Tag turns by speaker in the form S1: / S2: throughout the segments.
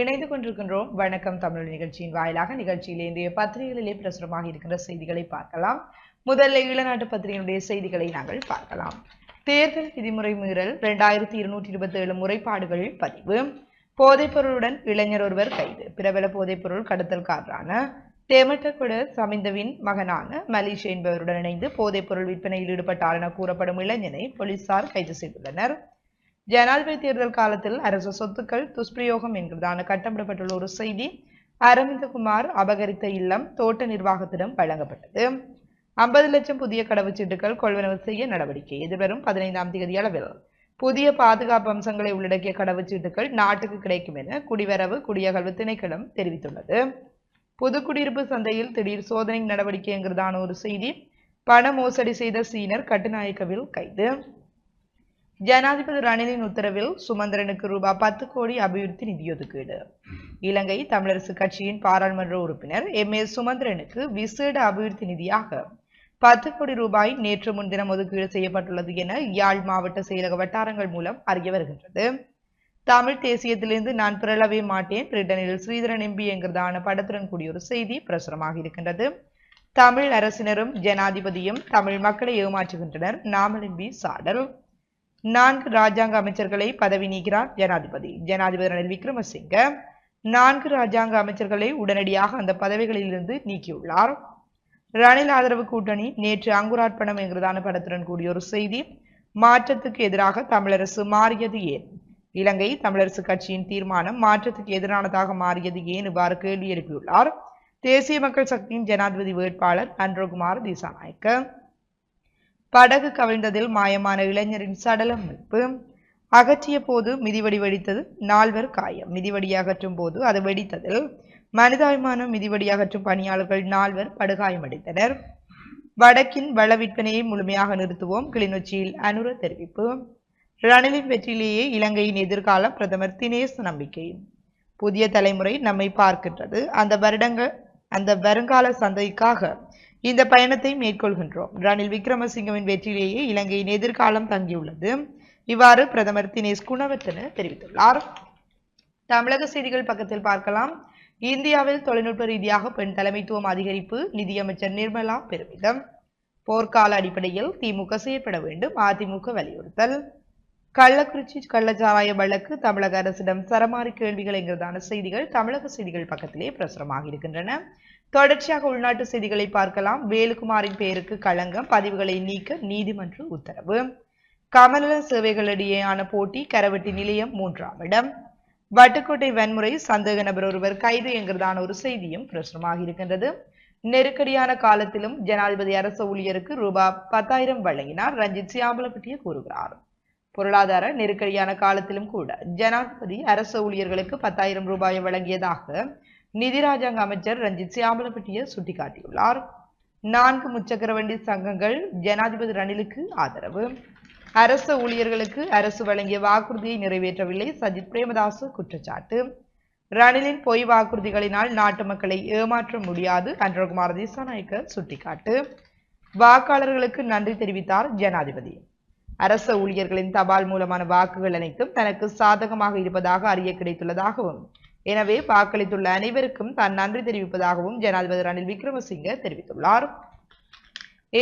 S1: இணைந்து கொண்டிருக்கின்றோம். வணக்கம் தமிழ் நிகழ்ச்சியின் வாயிலாக நிகழ்ச்சியில் இன்றைய பத்திரிகைகளிலே பிரசுரமாக இருக்கின்ற செய்திகளை பார்க்கலாம். முதல்ல ஈழநாட்டு பத்திரிகையினுடைய செய்திகளை நாங்கள் பார்க்கலாம். தேர்தல் விதிமுறை மீறல் இரண்டாயிரத்தி இருநூற்றி இருபத்தி ஏழு முறைப்பாடுகள் பதிவு போதைப்பொருளுடன் இளைஞர் ஒருவர் கைது. பிரபல போதைப்பொருள் கடத்தல்காரரான தேமட்டகுட சமிந்தவின் மகனான மலீஷ் என்பவருடன் இணைந்து போதைப்பொருள் விற்பனையில் ஈடுபட்டார் என கூறப்படும் இளைஞனை போலீசார் கைது செய்துள்ளனர். ஜனாதிபதி தேர்தல் காலத்தில் அரசு சொத்துக்கள் துஷ்பிரயோகம் என்கிறதான கட்டமிடப்பட்டுள்ள ஒரு செய்தி அரவிந்தகுமார் அபகரித்த இல்லம் தோட்ட நிர்வாகத்திடம் வழங்கப்பட்டது. ஐம்பது லட்சம் புதிய கடவுச்சீட்டுகள் கொள்வனவு செய்ய நடவடிக்கை எதிர்வரும் பதினைந்தாம் தேதி அளவில். புதிய பாதுகாப்பு அம்சங்களை உள்ளடக்கிய கடவுச்சீட்டுகள் நாட்டுக்கு கிடைக்கும் என குடிவரவு குடியகல்வு திணைக்களம் தெரிவித்துள்ளது. புதுக்குடியிருப்பு சந்தையில் திடீர் சோதனை நடவடிக்கைங்கிறதான ஒரு செய்தி பண மோசடி செய்த சீனர் கட்டுநாயக்கவில் கைது. ஜனாதிபதி ரணிலின் உத்தரவில் சுமந்திரனுக்கு ரூபாய் பத்து கோடி அபிவிருத்தி நிதி ஒதுக்கீடு. இலங்கை தமிழரசு கட்சியின் பாராளுமன்ற உறுப்பினர் எம். ஏ. சுமந்திரனுக்கு விசேட அபிவிருத்தி நிதியாக பத்து கோடி ரூபாய் நேற்று முன்தினம் ஒதுக்கீடு செய்யப்பட்டுள்ளது என யாழ் மாவட்ட செயலக வட்டாரங்கள் மூலம் அறிய வருகின்றது. தமிழ் தேசியத்திலிருந்து நான் பிறளவே மாட்டேன். பிரிட்டனில் ஸ்ரீதரன் எம்பி என்கிறதான படத்துடன் கூடிய ஒரு செய்தி பிரசுரமாக இருக்கின்றது. தமிழ் அரசினரும் ஜனாதிபதியும் தமிழ் மக்களை ஏமாற்றுகின்றனர். நாமல் எம்பி சாடல். நான்கு ராஜாங்க அமைச்சர்களை பதவி நீக்கிறார் ஜனாதிபதி. ஜனாதிபதி ரணில் விக்ரமசிங்க நான்கு ராஜாங்க அமைச்சர்களை உடனடியாக அந்த பதவிகளிலிருந்து நீக்கியுள்ளார். ரணில் ஆதரவு கூட்டணி நேற்று அங்குரார்ப்பணம் என்கிறதான படத்துடன் கூடிய ஒரு செய்தி மாற்றத்துக்கு எதிராக தமிழரசு மாறியது ஏன்? இலங்கை தமிழரசு கட்சியின் தீர்மானம் மாற்றத்துக்கு எதிரானதாக மாறியது ஏன்? இவ்வாறு கேள்வி எழுப்பியுள்ளார். தேசிய மக்கள் சக்தியின் ஜனாதிபதி வேட்பாளர் அன்றகுமார் திசாநாயக்க படகு கவிழ்ந்ததில் மாயமான இளைஞரின் சடலம் மீட்பு அகற்றிய போது மிதிவடி வெடித்தது நால்வர் காயம். மிதிவடி அகற்றும் போது அது வெடித்ததில் மனிதாபிமானம். மிதிவடி அகற்றும் பணியாளர்கள் நால்வர் படுகாயமடைந்தனர் வடக்கின் வள விற்பனையை முழுமையாக நிறுத்துவோம். கிளிநொச்சியில் அனுர தெரிவிப்பு. ரணிலின் வெற்றியிலேயே இலங்கையின் எதிர்காலம் பிரதமர் தினேஷ் நம்பிக்கை. புதிய தலைமுறை நம்மை பார்க்கின்றது. அந்த வருடங்கள் அந்த வருங்கால சந்தைக்காக இந்த பயணத்தை மேற்கொள்கின்றோம். ரணில் விக்ரமசிங்கவின் வெற்றியிலேயே இலங்கையின் எதிர்காலம் தங்கியுள்ளது. இவ்வாறு பிரதமர் தினேஷ் குணவர்த்தன தெரிவித்துள்ளார். தமிழக செய்திகள் பக்கத்தில் பார்க்கலாம். இந்தியாவில் தொழில்நுட்ப ரீதியாக பெண் தலைமைத்துவம் அதிகரிப்பு நிதியமைச்சர் நிர்மலா பெருமிதம். போர்க்கால அடிப்படையில் திமுக செயற்பட வேண்டும் அதிமுக வலியுறுத்தல். கள்ளக்குறிச்சி கள்ளச்சாராய வழக்கு தமிழக அரசிடம் சரமாரி கேள்விகள் என்கிறதான செய்திகள் தமிழக செய்திகள் பக்கத்திலே பிரசுரமாக இருக்கின்றன. தொடர்ச்சியாக உள்நாட்டு செய்திகளை பார்க்கலாம். வேலுக்குமாரின் பெயருக்கு களங்கம். பதிவுகளை நீக்க நீதிமன்ற உத்தரவு. கமல சேவைகளிடையேயான போட்டி கரவெட்டி நிலையம் மூன்றாம் இடம். வட்டுக்கோட்டை வன்முறை சந்தேக நபர் ஒருவர் கைது என்கிறதான ஒரு செய்தியும் பிரசுரமாக இருக்கின்றது. நெருக்கடியான காலத்திலும் ஜனாதிபதி அரசு ஊழியருக்கு ரூபாய் பத்தாயிரம் வழங்கினார். ரஞ்சித் சியாம்பலப்பட்டிய கூறுகிறார். பொருளாதார நெருக்கடியான காலத்திலும் கூட ஜனாதிபதி அரசு ஊழியர்களுக்கு பத்தாயிரம் ரூபாயை வழங்கியதாக நிதி ராஜாங்க அமைச்சர் ரஞ்சித் சியாம்பலப்பட்டிய சுட்டிக்காட்டியுள்ளார். நான்கு முச்சக்கர வண்டி சங்கங்கள் ஜனாதிபதி ரணிலுக்கு ஆதரவு. அரசு ஊழியர்களுக்கு அரசு வழங்கிய வாக்குறுதியை நிறைவேற்றவில்லை. சஜித் பிரேமதாசு குற்றச்சாட்டு. ரணிலின் பொய் வாக்குறுதிகளினால் நாட்டு மக்களை ஏமாற்ற முடியாது. அன்றகுமார் திசாநாயக்க சுட்டிக்காட்டு. வாக்காளர்களுக்கு நன்றி தெரிவித்தார் ஜனாதிபதி. அரச ஊழியர்களின் தபால் மூலமான வாக்குகள் அனைத்தும் தனக்கு சாதகமாக இருப்பதாக அறிய கிடைத்துள்ளதாகவும் எனவே வாக்களித்துள்ள அனைவருக்கும் தான் நன்றி தெரிவிப்பதாகவும் ஜனாதிபதி ரணில் விக்ரமசிங்க தெரிவித்துள்ளார்.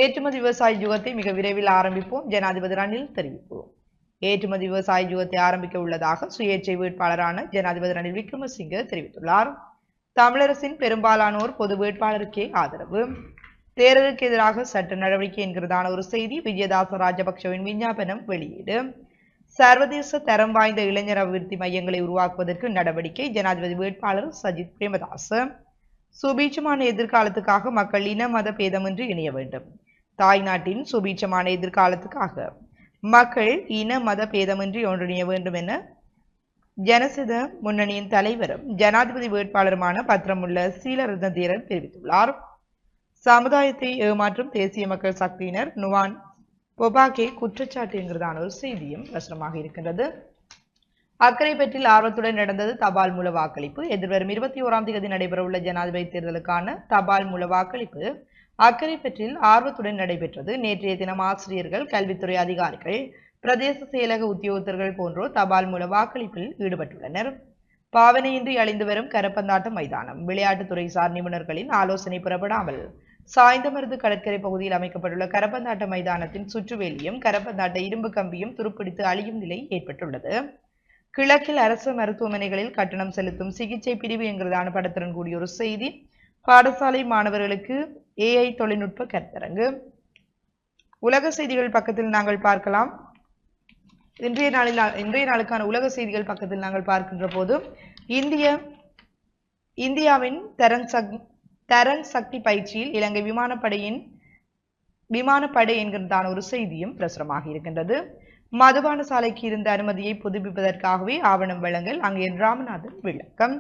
S1: ஏற்றுமதி விவசாய யுகத்தை மிக விரைவில் ஆரம்பிப்போம் ஜனாதிபதி ரணில் தெரிவிப்போம் ஏற்றுமதி விவசாய யுகத்தை ஆரம்பிக்க உள்ளதாக சுயேட்சை வேட்பாளரான ஜனாதிபதி ரணில் விக்ரமசிங்க தெரிவித்துள்ளார். தமிழரசின் பெரும்பாலானோர் பொது வேட்பாளருக்கே ஆதரவு. தேர்தலுக்கு எதிராக சட்ட நடவடிக்கை என்கிறதான ஒரு செய்தி விஜயதாச ராஜபக்சவின் விஞ்ஞாபனம் வெளியீடு. சர்வதேச தரம் வாய்ந்த இளைஞர் அபிவிருத்தி மையங்களை உருவாக்குவதற்கு நடவடிக்கை ஜனாதிபதி வேட்பாளர் சஜித் பிரேமதாச. சுபீட்சமான எதிர்காலத்துக்காக மக்கள் இன மத பேதமின்றி இணைய வேண்டும். தாய்நாட்டின் சுபீட்சமான எதிர்காலத்துக்காக மக்கள் இன மத பேதமின்றி ஒன்றிணைய வேண்டும் என ஜனசித முன்னணியின் தலைவரும் ஜனாதிபதி வேட்பாளருமான பத்திரமுள்ள சீலரத்ன தீரன் தெரிவித்துள்ளார். சமுதாயத்தை ஏமாற்றும் தேசிய மக்கள் சக்தியினர் நுவான் ஒபாகே குற்றச்சாட்டு என்கிறதான ஒரு செய்தியும் பிரசுரமாக இருக்கின்றது. அக்கரைப்பற்றில் ஆர்வத்துடன் நடந்தது தபால் மூல வாக்களிப்பு எதிர்வரும் இருபத்தி ஓராம் தேதி நடைபெறவுள்ள ஜனாதிபதி தேர்தலுக்கான தபால் மூல வாக்களிப்பு அக்கரைப்பற்றில் ஆர்வத்துடன் நடைபெற்றது. நேற்றைய தினம் ஆசிரியர்கள் கல்வித்துறை அதிகாரிகள் பிரதேச செயலக உத்தியோகத்தர்கள் போன்றோர் தபால் மூல வாக்களிப்பில் ஈடுபட்டுள்ளனர். பாவனையின்றி அழிந்து வரும் கரப்பந்தாட்ட மைதானம். விளையாட்டுத்துறை சார் நிபுணர்களின் ஆலோசனை புறப்படாமல் சாய்ந்தமருது கடற்கரை பகுதியில் அமைக்கப்பட்டுள்ள கரப்பந்தாட்ட மைதானத்தின் சுற்றுவேலியும் கரப்பந்தாட்ட இரும்பு கம்பியும் துருப்பிடித்து அழியும் நிலை ஏற்பட்டுள்ளது. கிழக்கில் அரசு மருத்துவமனைகளில் கட்டணம் செலுத்தும் சிகிச்சை பிரிவு என்கிறதான படத்துடன் கூடிய ஒரு செய்தி பாடசாலை மாணவர்களுக்கு ஏஐ தொழில்நுட்ப கருத்தரங்கு. உலக செய்திகள் பக்கத்தில் நாங்கள் பார்க்கலாம். இன்றைய நாளில் இன்றைய நாளுக்கான உலக செய்திகள் பக்கத்தில் நாங்கள் பார்க்கின்ற போது இந்திய இந்தியாவின் தரன் சக் தரன் சக்தி பயிற்சியில் இலங்கை விமானப்படையின் விமானப்படை என்கிறதான ஒரு செய்தியும் பிரசுரமாக இருக்கின்றது. மதுபான சாலைக்கு இருந்த அனுமதியை புதுப்பிப்பதற்காகவே ஆவணம் வழங்கல் அங்கே ராமநாதன் விளக்கம்.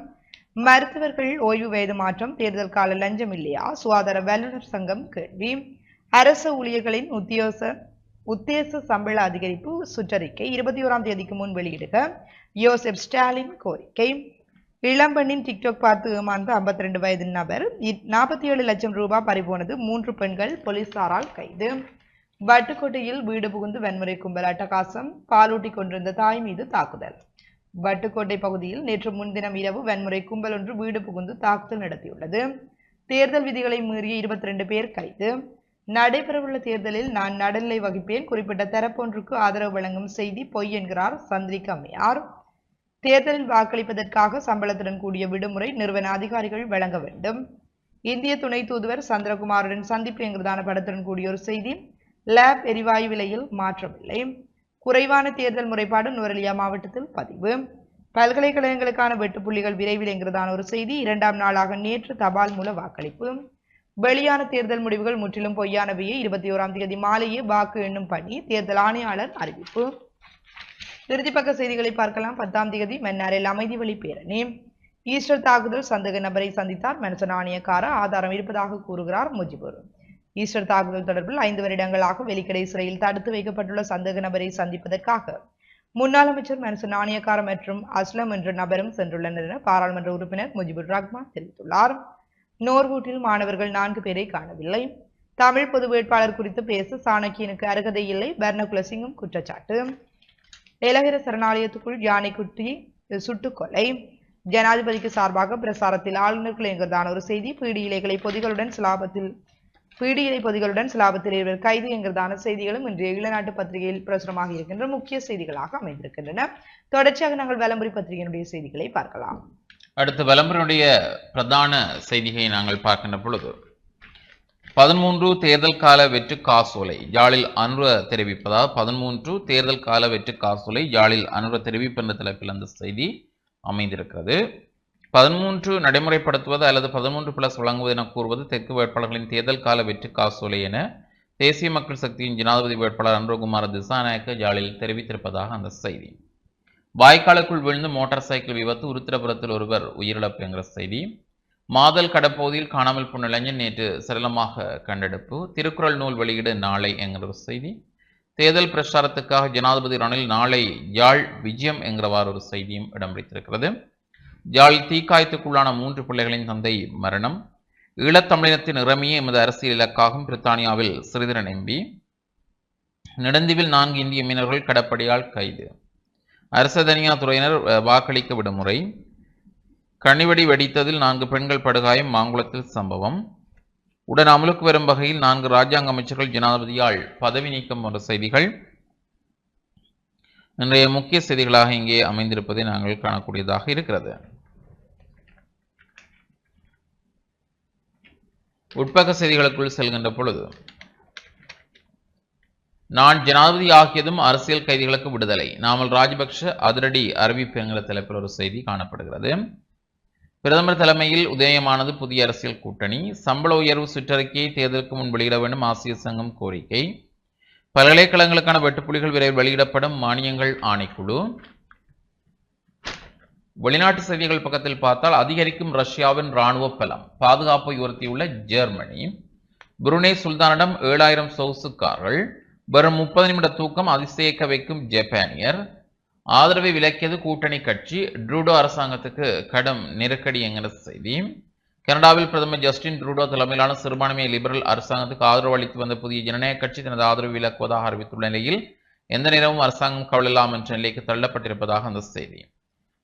S1: மருத்துவர்கள் ஓய்வு வயது மாற்றம் தேர்தல் கால லஞ்சம் இல்லையா? சுகாதார வல்லுநர் சங்கம் கேள்வி. அரசு ஊழியர்களின் உத்தியோக உத்தேச சம்பள அதிகரிப்பு சுற்றறிக்கை இருபத்தி ஓராம் தேதிக்கு முன் வெளியிடுக. யோசப் ஸ்டாலின் கோரிக்கை. இளம்பெண்ணின் டிக்டாக் பார்த்து ஏமாந்த ஐம்பத்தி ரெண்டு வயது நபர். நாற்பத்தி ஏழு லட்சம் ரூபாய் பறிபோனது மூன்று பெண்கள் போலீசாரால் கைது. வட்டுக்கோட்டையில் வீடு புகுந்து வன்முறை கும்பல் அட்டகாசம். பாலூட்டி கொண்டிருந்த தாய் மீது தாக்குதல். வட்டுக்கோட்டை பகுதியில் நேற்று முன்தினம் இரவு வன்முறை கும்பல் ஒன்று வீடு புகுந்து தாக்குதல் நடத்தியுள்ளது. தேர்தல் விதிகளை மீறிய இருபத்தி ரெண்டு பேர் கைது. நடைபெறவுள்ள தேர்தலில் நான் நடுநிலை வகிப்பேன். குறிப்பிட்ட தரப்பொன்றுக்கு ஆதரவு வழங்கும் செய்தி பொய் என்கிறார் சந்திரிகம்மையார் தேர்தலில் வாக்களிப்பதற்காக சம்பளத்துடன் கூடிய விடுமுறை நிறுவன அதிகாரிகள் வழங்க வேண்டும். இந்திய துணை தூதுவர் சந்திரகுமாருடன் சந்திப்பு என்கிறதான படத்துடன் கூடிய ஒரு செய்தி லேப் எரிவாயு விலையில் மாற்றமில்லை குறைவான தேர்தல் முறைப்பாடு நுவரெலியா மாவட்டத்தில் பதிவு. பல்கலைக்கழகங்களுக்கான வெட்டுப்புள்ளிகள் விரைவில் என்கிறதான ஒரு செய்தி இரண்டாம் நாளாக நேற்று தபால் மூல வாக்களிப்பு. வெளியான தேர்தல் முடிவுகள் முற்றிலும் பொய்யானவையே. இருபத்தி ஓராம் தேதி மாலையே வாக்கு எண்ணும் பணி தேர்தல் ஆணையாளர் அறிவிப்பு. இறுதிப்பக்க செய்திகளை பார்க்கலாம். பத்தாம் தேதி மன்னாரில் அமைதி வழி பேரணி. ஈஸ்டர் தாக்குதல் சந்தேக நபரை சந்தித்தார் மென்சன் ஆணையக்கார ஆதாரம் இருப்பதாக கூறுகிறார் முஜிபுர். ஈஸ்டர் தாக்குதல் தொடர்பில் ஐந்து வருடங்களாக வெலிக்கடை சிறையில் தடுத்து வைக்கப்பட்டுள்ள சந்தேக நபரை சந்திப்பதற்காக முன்னாள் அமைச்சர் மென்சன் ஆணையக்கார மற்றும் அஸ்லம் என்ற நபரும் சென்றுள்ளனர் என பாராளுமன்ற உறுப்பினர் முஜிபுர் ரஹ்மான் தெரிவித்துள்ளார். நோர்வூட்டில் மாணவர்கள் நான்கு பேரை காணவில்லை. தமிழ் பொது வேட்பாளர் குறித்து பேச சாணக்கியனுக்கு அருகதை இல்லை. பர்ணகுலசிங்கும் குற்றச்சாட்டு. ஏலகிர சரணாலயத்துக்குள் யானைக்குட்டி சுட்டுக்கொலை. ஜனாதிபதிக்கு சார்பாக பிரசாரத்தில் ஆளுநர்கள் என்கிறதான ஒரு செய்தி பீடி இலைகளை பொதிகளுடன் சிலாபத்தில் பீடி இலை பொதிகளுடன் சிலாபத்தில் இருவர் கைது என்கிறதான செய்திகளும் இன்றைய இளநாட்டு பத்திரிகையில் பிரசுரமாக இருக்கின்ற முக்கிய செய்திகளாக அமைந்திருக்கின்றன. தொடர்ச்சியாக நாங்கள் வலம்புரி பத்திரிகையினுடைய செய்திகளை பார்க்கலாம்.
S2: அடுத்து விளம்பரனுடைய பிரதான செய்திகளை நாங்கள் பார்க்கின்ற பொழுது பதிமூன்று தேர்தல் கால வெற்று காசோலை யாழில் அனுர தெரிவிப்பதால் பதிமூன்று தேர்தல் கால வெற்று காசோலை யாழில் அனுர தெரிவிப்பு என்ற தலைப்பில் அந்த செய்தி அமைந்திருக்கிறது. பதிமூன்று நடைமுறைப்படுத்துவது அல்லது பதிமூன்று பிளஸ் வழங்குவது என கூறுவது தெற்கு வேட்பாளர்களின் தேர்தல் கால வெற்று காசோலை என தேசிய மக்கள் சக்தியின் ஜனாதிபதி வேட்பாளர் அனுரகுமார திசாநாயக்க ஜாலில் தெரிவித்திருப்பதாக அந்த செய்தி. வாய்க்காலுக்குள் விழுந்து மோட்டார் சைக்கிள் விபத்து உருத்திரபுரத்தில் ஒருவர் உயிரிழப்பு என்கிற செய்தி. மாதல் கடப்பகுதியில் காணாமல் போன இளைஞன் நேற்று சரளமாக கண்டெடுப்பு. திருக்குறள் நூல் வெளியீடு நாளை என்கிற ஒரு செய்தி. தேர்தல் பிரச்சாரத்துக்காக ஜனாதிபதி ரணில் நாளை யாழ் விஜயம் என்கிறவாறு ஒரு செய்தியும் இடம் பிடித்திருக்கிறது. யாழ் தீக்காயத்துக்குள்ளான மூன்று பிள்ளைகளின் தந்தை மரணம். ஈழத்தமிழினத்தின் இறமையே எமது அரசியல் இலக்காகும். பிரித்தானியாவில் சிறிதரன் எம்பி நெடுந்தீவில் நான்கு இந்திய மீனவர்கள் கடப்படியால் கைது. அரச தனியார் துறையினர் வாக்களிக்க விடுமுறை. கனிவெடி வெடித்ததில் நான்கு பெண்கள் படுகாயம் மாங்குளத்தில் சம்பவம். உடன் அமலுக்கு வரும் வகையில் நான்கு ராஜாங்க அமைச்சர்கள் ஜனாதிபதியால் பதவி நீக்கம் போன்ற செய்திகள். இன்றைய முக்கிய செய்திகளாக இங்கே அமைந்திருப்பதை நாங்கள் காணக்கூடியதாக இருக்கிறது. உட்பக்க செய்திகளுக்குள் செல்கின்ற பொழுது நான் ஜனாதிபதி ஆகியதும் அரசியல் கைதிகளுக்கு விடுதலை. நாமல் ராஜபக்ஷ அதிரடி அறிவிப்பு என்கிற தலைப்பில் ஒரு செய்தி காணப்படுகிறது. பிரதமர் தலைமையில் உதயமானது புதிய அரசியல் கூட்டணி. சம்பள உயர்வு சுற்றறிக்கையை தேர்தலுக்கு முன் வெளியிட வேண்டும் ஆசிரியர் சங்கம் கோரிக்கை. பல்கலைக்கழகங்களுக்கான வெட்டுப்புள்ளிகள் விரைவில் வெளியிடப்படும் மானியங்கள் ஆணைக்குழு. வெளிநாட்டு செய்திகள் பக்கத்தில் பார்த்தால் அதிகரிக்கும் ரஷ்யாவின் ராணுவ பலம். பாதுகாப்பை உயர்த்தியுள்ள ஜெர்மனி. புருனே சுல்தானிடம் ஏழாயிரம் சொகுசு கார்கள். வெறும் முப்பது நிமிட தூக்கம் அதிசயிக்க வைக்கும் ஜப்பானியர். ஆதரவை விலக்கியது கூட்டணி கட்சி. ட்ரூடோ அரசாங்கத்துக்கு கடும் நெருக்கடி என்கிற செய்தி. கனடாவில் பிரதமர் ஜஸ்டின் ட்ரூடோ தலைமையிலான சிறுபான்மை லிபரல் அரசாங்கத்துக்கு ஆதரவு அளித்து வந்த புதிய ஜனநாயக கட்சி தனது ஆதரவு விலக்குவதாக அறிவித்துள்ள நிலையில் எந்த நேரமும் அரசாங்கம் கவலையில்லாம் என்ற நிலைக்கு தள்ளப்பட்டிருப்பதாக அந்த செய்தி.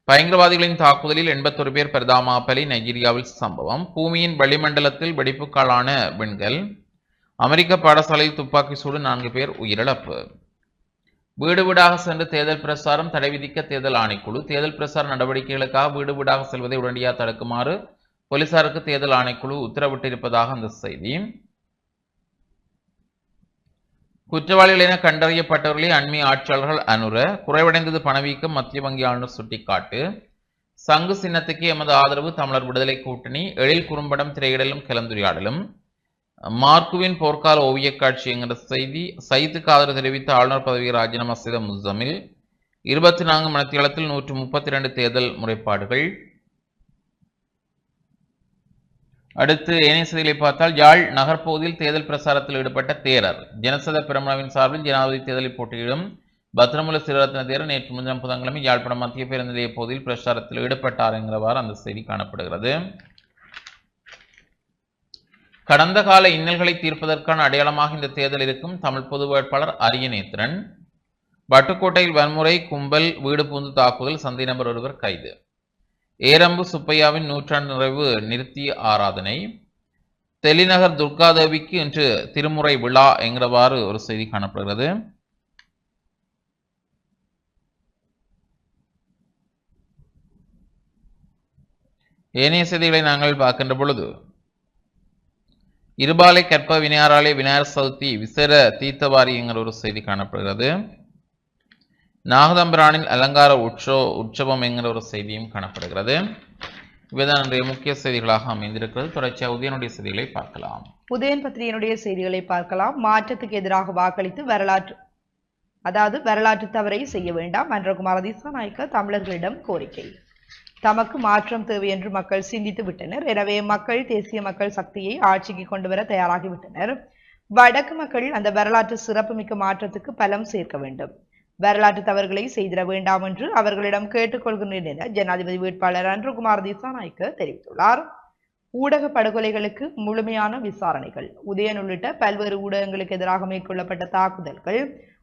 S2: பயங்கரவாதிகளின் தாக்குதலில் எண்பத்தொரு பேர் பரிதாமாபலி நைஜீரியாவில் சம்பவம். பூமியின் வளிமண்டலத்தில் வெடிப்புக்காலான விண்கள். அமெரிக்க பாடசாலையில் துப்பாக்கி சூடு நான்கு பேர் உயிரிழப்பு. வீடு வீடாக சென்று தேர்தல் பிரசாரம் தடை விதிக்க தேர்தல் ஆணைக்குழு தேர்தல் பிரசார நடவடிக்கைகளுக்காக வீடு வீடாக செல்வதை உடனடியாக தடுக்குமாறு போலீசாருக்கு தேர்தல் ஆணைக்குழு உத்தரவிட்டிருப்பதாக அந்த செய்தி. குற்றவாளிகள் என கண்டறியப்பட்டவர்களை அண்மை ஆட்சியாளர்கள் அனுர குறைவடைந்தது பணவீக்கம் மத்திய வங்கி ஆளுநர் சுட்டிக்காட்டு. சங்கு சின்னத்துக்கு எமது ஆதரவு தமிழர் விடுதலை கூட்டணி எழில் குறும்படம் திரையிடலும் கலந்துரையாடலும். மார்க்குவின் போர்க்கால ஓவியக் காட்சி என்கிற செய்தி சைத்துக்கு ஆதரவு தெரிவித்த ஆளுநர் பதவியை ராஜினாமா செய்த முசமில் இருபத்தி நான்கு மணித்தியாலத்தில் நூற்று முப்பத்தி ரெண்டு தேர்தல் முறைப்பாடுகள். அடுத்து ஏனைய செய்திகளை பார்த்தால் யாழ் நகர்ப்பகுதியில் தேர்தல் பிரசாரத்தில் ஈடுபட்ட தேரர். ஜனசத பிரமணவின் சார்பில் ஜனாதிபதி தேர்தலில் போட்டியிடும் பத்ரமுல சிறரத்ன தேரர் நேற்று முன்தினம் புதன்கிழமை யாழ்ப்பாணம் மத்திய பேருந்து நிலைய பகுதியில் பிரச்சாரத்தில் ஈடுபட்டார் என்கிறவாறு அந்த செய்தி காணப்படுகிறது. கடந்த கால இன்னல்களை தீர்ப்பதற்கான அடையாளமாக இந்த தேர்தல் இருக்கும் தமிழ் பொது வேட்பாளர் அரியநேத்திரன் வட்டுக்கோட்டையில் வன்முறை கும்பல் வீடு பூந்து தாக்குதல் சந்தை நபர் ஒருவர் கைது. ஏரம்பு சுப்பையாவின் நூற்றாண்டு நிறைவு நிறுத்தி ஆராதனை. தெளிநகர் துர்காதேவிக்கு இன்று திருமுறை விழா என்கிறவாறு ஒரு செய்தி காணப்படுகிறது. ஏனைய செய்திகளை நாங்கள் பார்க்கின்ற பொழுது இருபாலை கற்ப வினையாராலே விநாயகர் சதுர்த்தி விசேட தீர்த்தவாரி என்கிற ஒரு செய்தி காணப்படுகிறது. நாகதம்பிரானின் அலங்கார உற்சோ உற்சவம் என்கிற ஒரு செய்தியும் காணப்படுகிறது. இவைதான் இன்றைய முக்கிய செய்திகளாக அமைந்திருக்கிறது. தொடர்ச்சியாக உதயனுடைய செய்திகளை பார்க்கலாம்.
S1: உதயன் பத்திரிகையினுடைய செய்திகளை பார்க்கலாம். மாற்றத்துக்கு எதிராக வாக்களித்து வரலாற்று அதாவது வரலாற்று தவறை செய்ய வேண்டாம். மன்றகுமார திசாநாயக்க தமிழர்களிடம் கோரிக்கை. தமக்கு மாற்றம் தேவை என்று மக்கள் சிந்தித்து விட்டனர். எனவே மக்கள் தேசிய மக்கள் சக்தியை ஆட்சிக்கு கொண்டு வர தயாராகிவிட்டனர் வடக்கு மக்கள் அந்த வரலாற்று சிறப்புமிக்க மாற்றத்துக்கு பலம் சேர்க்க வேண்டும். வரலாற்று தவறுகளை செய்திட வேண்டாம் என்று அவர்களிடம் கேட்டுக்கொள்கின்றேன் என ஜனாதிபதி வேட்பாளர் அன்றுகுமார் திசாநாயக்க தெரிவித்துள்ளார். ஊடக படுகொலைகளுக்கு முழுமையான விசாரணைகள். உதயன் உள்ளிட்ட பல்வேறு ஊடகங்களுக்கு எதிராக மேற்கொள்ளப்பட்ட தாக்குதல்கள்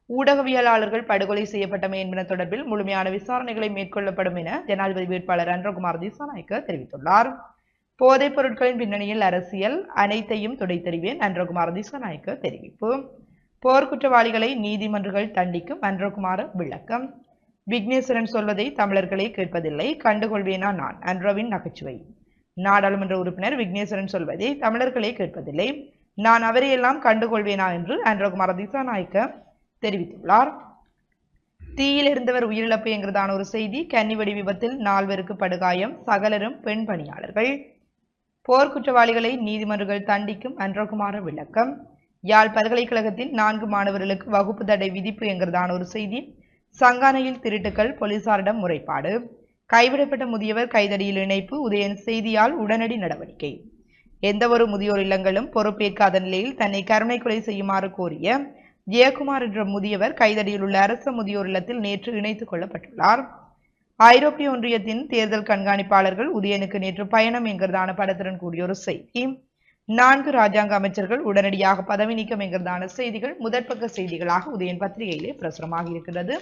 S1: ஊடகவியலாளர்கள் படுகொலை செய்யப்பட்டமை என்பன தொடர்பில் முழுமையான விசாரணைகளை மேற்கொள்ளப்படும் என ஜனாதிபதி வேட்பாளர் அன்றகுமார் திசாநாயக்க தெரிவித்துள்ளார். போதைப் பொருட்களின் பின்னணியில் அரசியல் அனைத்தையும் துடைத்தெறிவேன் அன்றகுமார் திசாநாயக்க தெரிவிப்பு. போர்க்குற்றவாளிகளை நீதிமன்றங்கள் தண்டிக்கும் அன்றகுமார விளக்கம். விக்னேஸ்வரன் சொல்வதை தமிழர்களே கேட்பதில்லை கண்டுகொள்வேனா நான்? அன்றவின் நகைச்சுவை. நாடாளுமன்ற உறுப்பினர் விக்னேஸ்வரன் சொல்வதை தமிழர்களே கேட்பதில்லை. நான் அவரையெல்லாம் கண்டுகொள்வேனா என்று அன்றகுமார திசாநாயக்க தெரிவித்துள்ளார். தீயில் இருந்தவர் உயிரிழப்பு என்கிறதான ஒரு செய்தி கன்னிவெடி விபத்தில் நால்வருக்கு படுகாயம் சகலரும் பெண் பணியாளர்கள். போர்க்குற்றவாளிகளை நீதிமன்றங்கள் தண்டிக்கும் அன்றகுமார விளக்கம். யாழ் பல்கலைக்கழகத்தில் நான்கு மாணவர்களுக்கு வகுப்பு தடை விதிப்பு என்கிறதான ஒரு செய்தி சங்கானையில் திருட்டுக்கள் போலீசாரிடம் முறைப்பாடு. கைவிடப்பட்ட முதியவர் கைதடியில் இணைப்பு உதயன் செய்தியால் உடனடி நடவடிக்கை. எந்தவொரு முதியோர் இல்லங்களும் பொறுப்பேற்காத நிலையில் தன்னை கருணை கொலை செய்யுமாறு கோரிய ஜெயக்குமார் என்ற முதியவர் கைதடியில் உள்ள அரச முதியோர் இல்லத்தில் நேற்று இணைத்துக் கொள்ளப்பட்டுள்ளார். ஐரோப்பிய ஒன்றியத்தின் தேர்தல் கண்காணிப்பாளர்கள் உதயனுக்கு நேற்று பயணம் என்கிறதான படத்துடன் கூடிய ஒரு செய்தி. நான்கு ராஜாங்க அமைச்சர்கள் உடனடியாக பதவி நீக்கம் என்கிறதான செய்திகள் முதற்பக்க செய்திகளாக உதயன் பத்திரிகையிலே பிரசுரமாக இருக்கிறது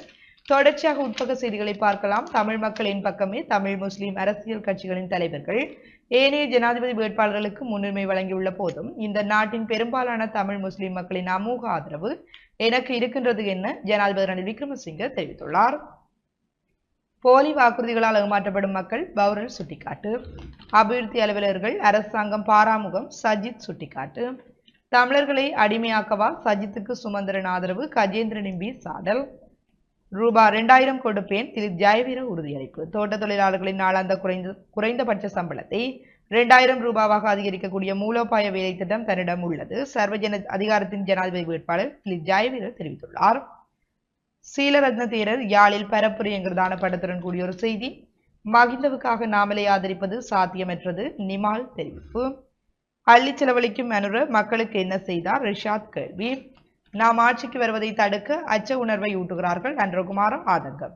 S1: தொடர்ச்சியாக உட்பக்க செய்திகளை பார்க்கலாம். தமிழ் மக்களின் பக்கமே தமிழ் முஸ்லிம் அரசியல் கட்சிகளின் தலைவர்கள் ஏனைய ஜனாதிபதி வேட்பாளர்களுக்கு முன்னுரிமை வழங்கியுள்ள போதும் இந்த நாட்டின் பெரும்பாலான தமிழ் முஸ்லிம் மக்களின் அமோக ஆதரவு எனக்கு இருக்கின்றது என ஜனாதிபதி ரணில் விக்ரமசிங்க தெரிவித்துள்ளார். போலி வாக்குறுதிகளால் ஏமாற்றப்படும் மக்கள் பௌரல் சுட்டிக்காட்டு. அபிவிருத்தி அலுவலர்கள் அரசாங்கம் பாராமுகம் சஜித் சுட்டிக்காட்டு. தமிழர்களை அடிமையாக்கவா சஜித்துக்கு சுமந்திரன் ஆதரவு கஜேந்திரனின் பி சாடல் ரூபா ரெண்டாயிரம் கொடுப்பேன். திலீப் ஜெயவீர உறுதியளிப்பு. தோட்ட தொழிலாளர்களின் நாளாந்த குறைந்த குறைந்தபட்ச சம்பளத்தை இரண்டாயிரம் ரூபாவாக அதிகரிக்கக்கூடிய மூலோபாய வேலை திட்டம் தன்னிடம் உள்ளது. சர்வஜன அதிகாரத்தின் ஜனாதிபதி வேட்பாளர் திலீப் ஜெயவீர தெரிவித்துள்ளார். சீலரத்ன தேரர் யாழில் பரப்புரை என்கிறதான படத்துடன் கூடிய ஒரு செய்தி. மகிந்தவுக்காக நாமலை ஆதரிப்பது சாத்தியமற்றது நிமால் தெரிவிப்பு. அள்ளி செலவழிக்கும் அனுர மக்களுக்கு என்ன செய்தார்? ரிஷாத் கேள்வி. நாம் ஆட்சிக்கு வருவதை தடுக்க அச்ச உணர்வை ஊட்டுகிறார்கள் அன்றகுமார ஆதங்கம்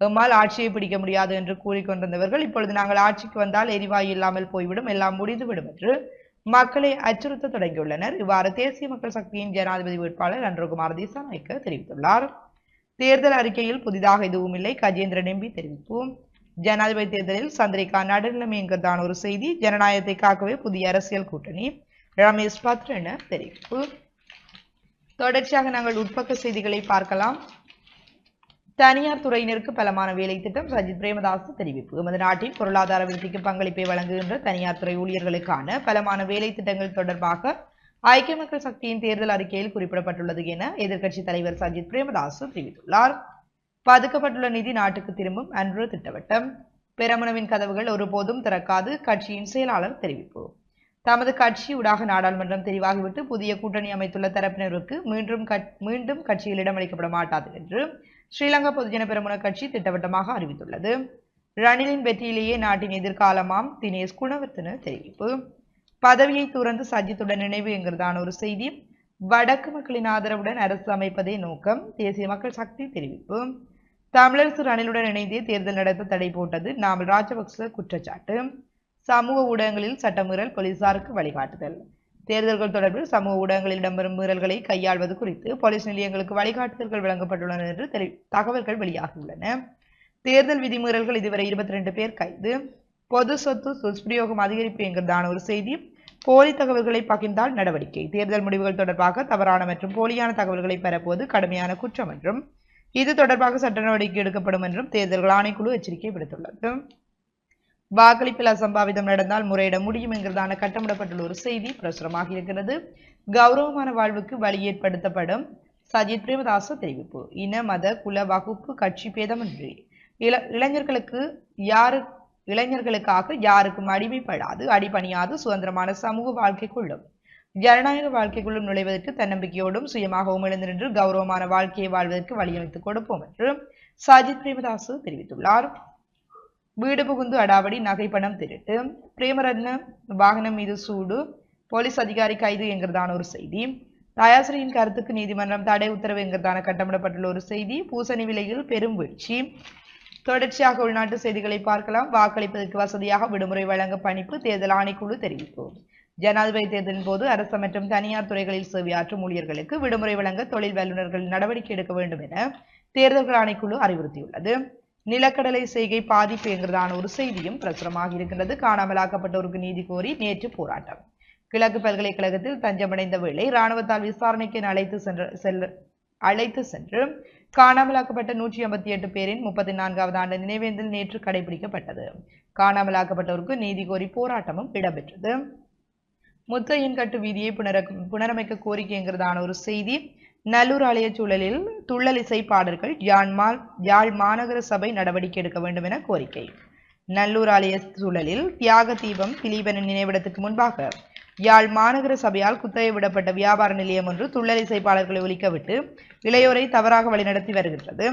S1: எம்மால் ஆட்சியை பிடிக்க முடியாது என்று கூறிக்கொண்டிருந்தவர்கள் இப்பொழுது நாங்கள் ஆட்சிக்கு வந்தால் எரிவாயு இல்லாமல் போய்விடும் எல்லாம் முடிந்துவிடும் என்று மக்களை அச்சுறுத்த தொடங்கியுள்ளனர். இவ்வாறு தேசிய மக்கள் சக்தியின் ஜனாதிபதி வேட்பாளர் நன்றகுமார் திசாநாயக்க தெரிவித்துள்ளார். தேர்தல் அறிக்கையில் புதிதாக எதுவும் இல்லை கஜேந்திரன் எம்பி தெரிவிப்போம். ஜனாதிபதி தேர்தலில் சந்திரிகா நடுநிலைமை என்கிறதான ஒரு செய்தி ஜனநாயகத்தை காக்கவே புதிய அரசியல் கூட்டணி. ரமேஷ் பத்ரன தெரிவிப்பு. தொடர்ச்சியாக நாங்கள் உட்பக்க செய்திகளை பார்க்கலாம். தனியார் துறையினருக்கு பலமான வேலை திட்டம் சஜித் பிரேமதாஸ் தெரிவிப்பு. எமது நாட்டின் பொருளாதார வளர்ச்சிக்கு பங்களிப்பை வழங்குகின்ற தனியார் துறை ஊழியர்களுக்கான பலமான வேலை திட்டங்கள் தொடர்பாக ஐக்கிய மக்கள் சக்தியின் தேர்தல் அறிக்கையில் குறிப்பிடப்பட்டுள்ளது என எதிர்க்கட்சி தலைவர் சஜித் பிரேமதாஸ் தெரிவித்துள்ளார். பதுக்கப்பட்டுள்ள நிதி நாட்டுக்கு திரும்பும் அன்று திட்டவட்டம். பெரமுனவின் கதவுகள் ஒருபோதும் திறக்காது கட்சியின் செயலாளர் தெரிவிப்பு. தமது கட்சி ஊடாக நாடாளுமன்றம் தெரிவாகிவிட்டு புதிய கூட்டணி அமைத்துள்ள தரப்பினருக்கு மீண்டும் கட்- மீண்டும் கட்சியில் இடமளிக்கப்பட மாட்டாது என்று ஸ்ரீலங்கா பொதுஜன பெருமுன கட்சி திட்டவட்டமாக அறிவித்துள்ளது. ரணிலின் வெற்றியிலேயே நாட்டின் எதிர்காலமாம் தினேஷ் குணவர்த்தன தெரிவிப்பு. பதவியை துறந்து சஜித்துடன் நினைவு என்கிறதான ஒரு செய்தி. வடக்கு மக்களின் ஆதரவுடன் அரசு அமைப்பதே நோக்கம். தேசிய மக்கள் சக்தி தெரிவிப்பு. தமிழரசு ரணிலுடன் இணைந்தே தேர்தல் நடத்த தடை போட்டது நாமல் ராஜபக்ச குற்றச்சாட்டு. சமூக ஊடகங்களில் சட்டமீறல் போலீசாருக்கு வழிகாட்டுதல். தேர்தல்கள் தொடர்பில் சமூக ஊடகங்களில் இடம்பெறும் மீறல்களை கையாள்வது குறித்து போலீஸ் நிலையங்களுக்கு வழிகாட்டுதல்கள் வழங்கப்பட்டுள்ளன என்று தெரி- தகவல்கள் வெளியாகியுள்ளன. தேர்தல் விதிமீறல்கள் இதுவரை இருபத்தி ரெண்டு பேர் கைது. பொது சொத்து துஷ்பிரயோகம் அதிகரிப்பு என்கிறதான ஒரு செய்தி போலி தகவல்களை பகிர்ந்தால் நடவடிக்கை. தேர்தல் முடிவுகள் தொடர்பாக தவறான மற்றும் போலியான தகவல்களை பெறப்போது கடுமையான குற்றம் என்றும் இது தொடர்பாக சட்ட நடவடிக்கை எடுக்கப்படும் என்றும் தேர்தல்கள் ஆணைக்குழு எச்சரிக்கை விடுத்துள்ளது. வாக்களிப்பில் அசம்பாவிதம் நடந்தால் முறையிட முடியும் என்கிறதான கட்டமிடப்பட்டுள்ள ஒரு செய்தி பிரசுரமாக இருக்கிறது. கௌரவமான வாழ்வுக்கு வழி ஏற்படுத்தப்படும். சஜித் பிரேமதாச தெரிவிப்பு. இன மத குல வகுப்பு கட்சி பேதமின்றி. இள இளைஞர்களுக்கு யாரு இளைஞர்களுக்காக யாருக்கும் அடிமைப்படாது அடிபணியாது சுதந்திரமான சமூக வாழ்க்கைக்குள்ளும். ஜனநாயக வாழ்க்கைக்குள்ளும் நுழைவதற்கு தன்னம்பிக்கையோடும் சுயமாகவும் எழுந்து நின்று கௌரவமான வாழ்க்கையை வாழ்வதற்கு வழியமைத்துக் கொடுப்போம் என்று சஜித் பிரேமதாசு தெரிவித்துள்ளார். வீடு புகுந்து அடாவடி நகைப்பணம் திருட்டு. பிரேமரத்ன வாகனம் மீது சூடு. போலீஸ் அதிகாரி கைது என்கிறதான ஒரு செய்தி. தயாசிரியின் கருத்துக்கு நீதிமன்றம் தடை உத்தரவு என்கிறதான கட்டமிடப்பட்டுள்ள ஒரு செய்தி. பூசணி விலையில் பெரும் வீழ்ச்சி. தொடர்ச்சியாக உள்நாட்டு செய்திகளை பார்க்கலாம். வாக்களிப்பதற்கு வசதியாக விடுமுறை வழங்க பணிப்பு தேர்தல் ஆணைக்குழு தெரிவிப்பு. ஜனாதிபதி தேர்தலின் போது அரசு மற்றும் தனியார் துறைகளில் சேவையாற்றும் ஊழியர்களுக்கு விடுமுறை வழங்க தொழில் வல்லுநர்கள் நடவடிக்கை எடுக்க வேண்டும் என தேர்தல்கள் ஆணைக்குழு அறிவுறுத்தியுள்ளது. நிலக்கடலை செய்கை பாதிப்புங்கிறதான ஒரு செய்தியும் பிரசுரமாக இருக்கின்றது. காணாமலாக்கப்பட்டோருக்கு நீதி கோரி நேற்று போராட்டம். கிழக்கு பல்கலைக்கழகத்தில் தஞ்சமடைந்த வேளை இராணுவத்தால் விசாரணைக்கு அழைத்து சென்ற செல்ல அழைத்து சென்று காணாமலாக்கப்பட்ட நூற்றி ஐம்பத்தி எட்டு பேரின் முப்பத்தி நான்காவது ஆண்டு நினைவேந்தல் நேற்று கடைபிடிக்கப்பட்டது. காணாமலாக்கப்பட்டோருக்கு நீதி கோரி போராட்டமும் இடம்பெற்றது. முத்தையன்கட்டு வீதியை புனர புனரமைக்க கோரிக்கைங்கிறதான ஒரு செய்தி நல்லூர் ஆலய சூழலில் துள்ளல் இசை பாடல்கள் யாழ்மா யாழ் மாநகர சபை நடவடிக்கை எடுக்க வேண்டும் என கோரிக்கை. நல்லூர் ஆலய சூழலில் தியாக தீபம் திலீபனின் நினைவிடத்துக்கு முன்பாக யாழ் மாநகர சபையால் குத்தகை விடப்பட்ட வியாபார நிலையம் ஒன்று துள்ளல் இசைப்பாளர்களை ஒலிக்கவிட்டு இளையோரை தவறாக வழிநடத்தி வருகின்றது.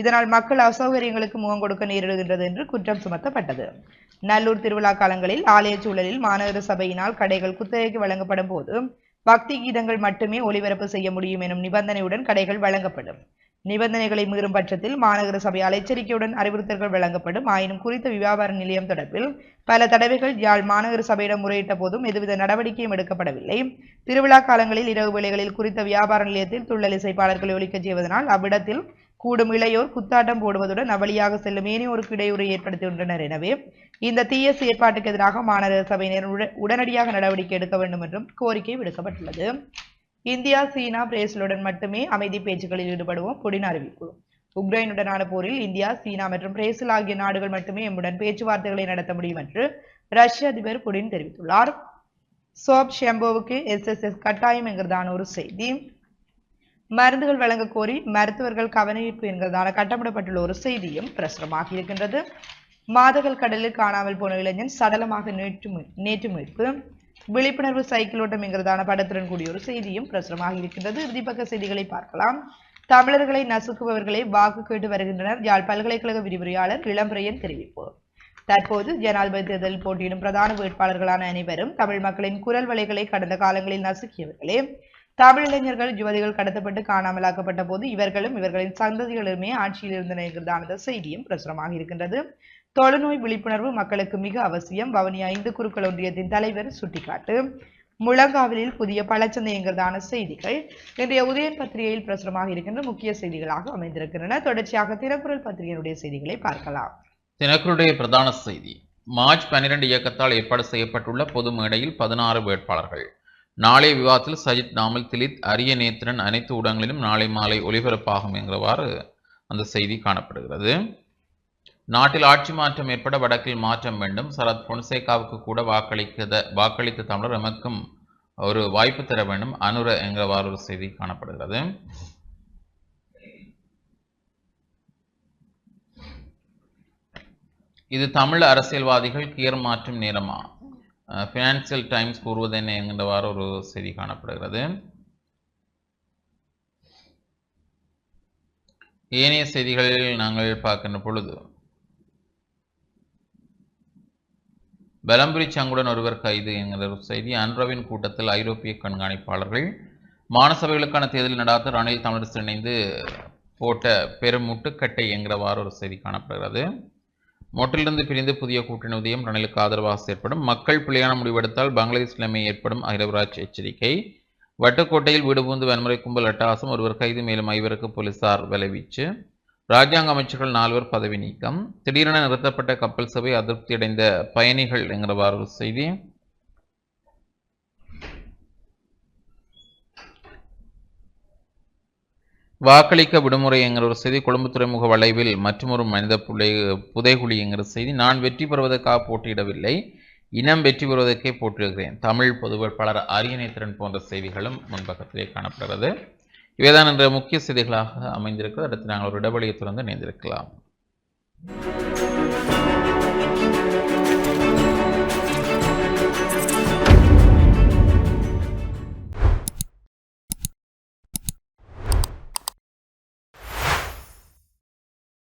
S1: இதனால் மக்கள் அசௌகரியங்களுக்கு முகம் கொடுக்க நேரிடுகின்றது என்று குற்றம் சுமத்தப்பட்டது. நல்லூர் திருவிழா காலங்களில் ஆலய சூழலில் மாநகர சபையினால் கடைகள் குத்தகைக்கு வழங்கப்படும் போது பக்தி கீதங்கள் மட்டுமே ஒளிபரப்பு செய்ய முடியும் எனும் நிபந்தனையுடன் கடைகள் வழங்கப்படும். நிபந்தனைகளை மீறும் பட்சத்தில் மாநகர சபையால் எச்சரிக்கையுடன் அறிவுறுத்தல்கள் வழங்கப்படும். ஆயினும் குறித்த வியாபார நிலையம் தொடர்பில் பல தடவைகள் யாழ் மாநகர சபையிடம் முறையிட்ட போதும் எதுவித நடவடிக்கையும் எடுக்கப்படவில்லை. திருவிழா காலங்களில் இரவு வேளைகளில் குறித்த வியாபார நிலையத்தில் துள்ளல் இசைப்பாளர்களை ஒழிக்கச் செய்வதனால் அவ்விடத்தில் கூடும் இளையோர் குத்தாட்டம் போடுவதுடன் அவளியாக செல்லும் ஏனையோருக்கு இடையூறு ஏற்படுத்துகின்றனர். எனவே இந்த தீய செயற்பாட்டுக்கு எதிராக மாநகர சபையினர் உடனடியாக நடவடிக்கை எடுக்க வேண்டும் என்றும் கோரிக்கை விடுக்கப்பட்டுள்ளது. இந்தியா சீனா பிரேசிலுடன் மட்டுமே அமைதி பேச்சுக்களில் ஈடுபடுவோம் புடின் அறிவிப்பு. உக்ரைனுடனான போரில் இந்தியா சீனா மற்றும் பிரேசில் ஆகிய நாடுகள் மட்டுமே எம்முடன் பேச்சுவார்த்தைகளை நடத்த முடியும் என்று ரஷ்ய அதிபர் புடின் தெரிவித்துள்ளார். சோப் ஷெம்போவுக்கு எஸ்எஸ்எஸ் கட்டாயம் என்கிறதான ஒரு செய்தி. மருந்துகள் வழங்க கோரி மருத்துவர்கள் கவனிப்பு என்கிறதால கட்டமிடப்பட்டுள்ள ஒரு செய்தியும் பிரசுரமாக இருக்கின்றது. மாதகள் கடலில் காணாமல் போன இளைஞன் சடலமாக நேற்று நேற்று மீட்பு. விழிப்புணர்வு சைக்கிள் ஓட்டம் என்கிறதான படத்துடன் கூடிய ஒரு செய்தியும் பிரசுரமாக இருக்கின்றது. இறுதிப்பக்க செய்திகளை பார்க்கலாம். தமிழர்களை நசுக்குபவர்களை வாக்கு கேட்டு வருகின்றனர். யாழ் பல்கலைக்கழக விரிவுரையாளர் இளம்பிரையன் தெரிவிப்பு. தற்போது ஜனாதிபதி தேர்தலில் போட்டியிடும் பிரதான வேட்பாளர்களான அனைவரும் தமிழ் மக்களின் குரல் வலைகளை கடந்த காலங்களில் நசுக்கியவர்களே. தமிழ் இளைஞர்கள் யுவதிகள் கடத்தப்பட்டு காணாமலாக்கப்பட்ட போது இவர்களும் இவர்களின் சந்ததிகளுமே ஆட்சியில் இருந்தனர் என்கிறதான செய்தியும் பிரசுரமாக இருக்கின்றது. தொழுநோய் விழிப்புணர்வு மக்களுக்கு மிக அவசியம். வவுனியா இந்து குருக்கள் ஒன்றியத்தின் தலைவர் சுட்டிக்காட்டு. முழங்காவிலில் புதிய பழச்சந்தைங்கிறதான செய்திகள் இன்றைய உதயன் பத்திரிகையில் பிரசுரமாக இருக்கின்ற முக்கிய செய்திகளாக அமைந்திருக்கின்றன. தொடர்ச்சியாக திறக்குறள் பத்திரிகையினுடைய செய்திகளை பார்க்கலாம்.
S2: தினக்குருடைய பிரதான செய்தி. மார்ச் பன்னிரண்டு இயக்கத்தால் ஏற்பாடு செய்யப்பட்டுள்ள பொது மேடையில் பதினாறு வேட்பாளர்கள். நாளைய விவாதத்தில் சஜித் நாமல் திலித் அரிய நேத்திரன் அனைத்து ஊடகங்களிலும் நாளை மாலை ஒளிபரப்பாகும் என்கிறவாறு அந்த செய்தி காணப்படுகிறது. நாட்டில் ஆட்சி மாற்றம் ஏற்பட வடக்கில் மாற்றம் வேண்டும். சரத் பொன்சேகாவுக்கு கூட வாக்களிக்க வாக்களித்த தமிழர் எமக்கும் ஒரு வாய்ப்பு தர வேண்டும். அனுர என்கிறவாறு ஒரு செய்தி காணப்படுகிறது. இது தமிழ் அரசியல்வாதிகள் கியர் மாற்றும் நேரமா? ஃபினான்சியல் டைம்ஸ் கூறுவது என்ன என்கின்றவாறு ஒரு செய்தி காணப்படுகிறது. ஏனைய செய்திகளில் நாங்கள் பார்க்கின்ற பொழுது பெலம்புரி சங்குடன் ஒருவர் கைது என்கிற ஒரு செய்தி அன்றவின் கூட்டத்தில் ஐரோப்பிய கண்காணிப்பாளர்கள் மானசபைகளுக்கான தேர்தல் நடாத்த ரணில் தமிழரசு இணைந்து போட்ட பெரும் முட்டுக்கட்டை என்கிறவாறு ஒரு செய்தி காணப்படுகிறது. மொட்டிலிருந்து பிரிந்து புதிய கூட்டணி உதயம் ரணிலுக்கு ஆதரவாக செயற்படும். மக்கள் பிள்ளையான முடிவெடுத்தால் பங்களாதேஷ் நிலைமை ஏற்படும். அகிலவராஜ் எச்சரிக்கை. வட்டுக்கோட்டையில் வீடு புகுந்து வன்முறை கும்பல் அட்டகாசம். ஒருவர் கைது மேலும் ஐவருக்கு போலீசார் விளைவிச்சு ராஜாங்க அமைச்சர்கள் நால்வர் பதவி நீக்கம். திடீரென நிறுத்தப்பட்ட கப்பல் சபை அதிருப்தியடைந்த பயணிகள் என்கிறவாறு செய்தி. வாக்களிக்க விடுமுறை என்கிற ஒரு செய்தி கொழும்பு துறைமுக வளைவில் மற்றொரு மனித புலை புதைகுழி என்கிற செய்தி நான் வெற்றி பெறுவதற்காக போட்டியிடவில்லை இனம் வெற்றி பெறுவதற்கே போட்டியிடுகிறேன். தமிழ் பொதுவர் பலர் அரியணை திறன் போன்ற செய்திகளும் முன்பக்கத்திலே காணப்படுகிறது. இவைதான் என்ற முக்கிய செய்திகளாக அமைந்திருக்கிறது. அடுத்து நாங்கள் ஒரு இடைவெளியை தொடர்ந்து இணைந்திருக்கலாம்.